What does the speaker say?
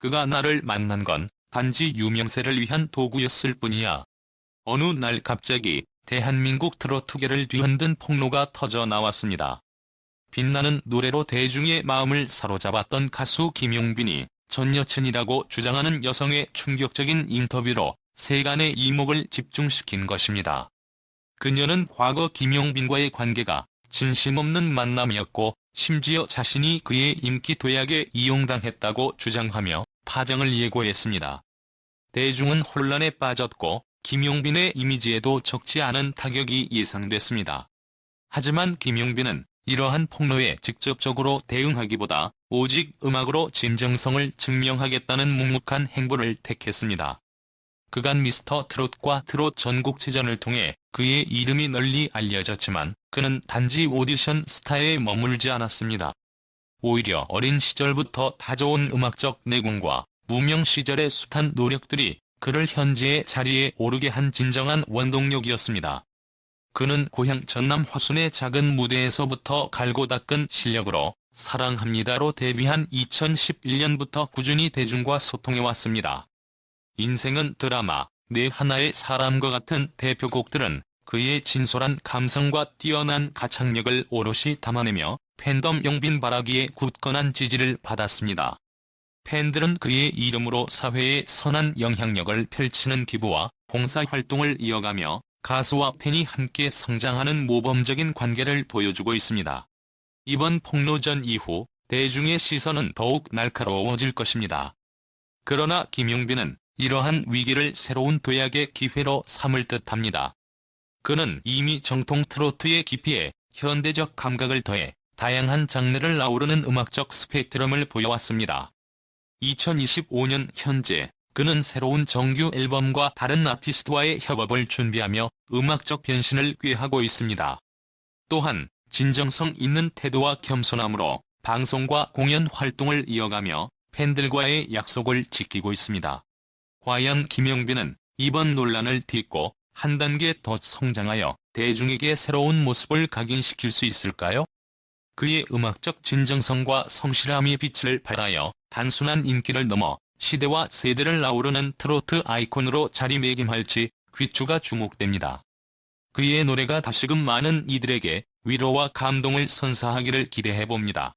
그가 나를 만난 건 단지 유명세를 위한 도구였을 뿐이야. 어느 날 갑자기 대한민국 트로트계를 뒤흔든 폭로가 터져 나왔습니다. 빛나는 노래로 대중의 마음을 사로잡았던 가수 김용빈이 전 여친이라고 주장하는 여성의 충격적인 인터뷰로 세간의 이목을 집중시킨 것입니다. 그녀는 과거 김용빈과의 관계가 진심 없는 만남이었고 심지어 자신이 그의 인기 도약에 이용당했다고 주장하며 파장을 예고했습니다. 대중은 혼란에 빠졌고 김용빈의 이미지에도 적지 않은 타격이 예상됐습니다. 하지만 김용빈은 이러한 폭로에 직접적으로 대응하기보다 오직 음악으로 진정성을 증명하겠다는 묵묵한 행보를 택했습니다. 그간 미스터 트롯과 트롯 전국체전을 통해 그의 이름이 널리 알려졌지만 그는 단지 오디션 스타에 머물지 않았습니다. 오히려 어린 시절부터 다져온 음악적 내공과 무명 시절의 숱한 노력들이 그를 현재의 자리에 오르게 한 진정한 원동력이었습니다. 그는 고향 전남 화순의 작은 무대에서부터 갈고 닦은 실력으로 사랑합니다로 데뷔한 2011년부터 꾸준히 대중과 소통해왔습니다. 인생은 드라마, 내 하나의 사람과 같은 대표곡들은 그의 진솔한 감성과 뛰어난 가창력을 오롯이 담아내며 팬덤 영빈 바라기에 굳건한 지지를 받았습니다. 팬들은 그의 이름으로 사회에 선한 영향력을 펼치는 기부와 봉사활동을 이어가며 가수와 팬이 함께 성장하는 모범적인 관계를 보여주고 있습니다. 이번 폭로전 이후 대중의 시선은 더욱 날카로워질 것입니다. 그러나 김용빈은 이러한 위기를 새로운 도약의 기회로 삼을 듯합니다. 그는 이미 정통 트로트의 깊이에 현대적 감각을 더해 다양한 장르를 아우르는 음악적 스펙트럼을 보여왔습니다. 2025년 현재 그는 새로운 정규 앨범과 다른 아티스트와의 협업을 준비하며 음악적 변신을 꾀하고 있습니다. 또한 진정성 있는 태도와 겸손함으로 방송과 공연 활동을 이어가며 팬들과의 약속을 지키고 있습니다. 과연 김영빈은 이번 논란을 딛고 한 단계 더 성장하여 대중에게 새로운 모습을 각인시킬 수 있을까요? 그의 음악적 진정성과 성실함이 빛을 발하여 단순한 인기를 넘어 시대와 세대를 아우르는 트로트 아이콘으로 자리매김할지 귀추가 주목됩니다. 그의 노래가 다시금 많은 이들에게 위로와 감동을 선사하기를 기대해봅니다.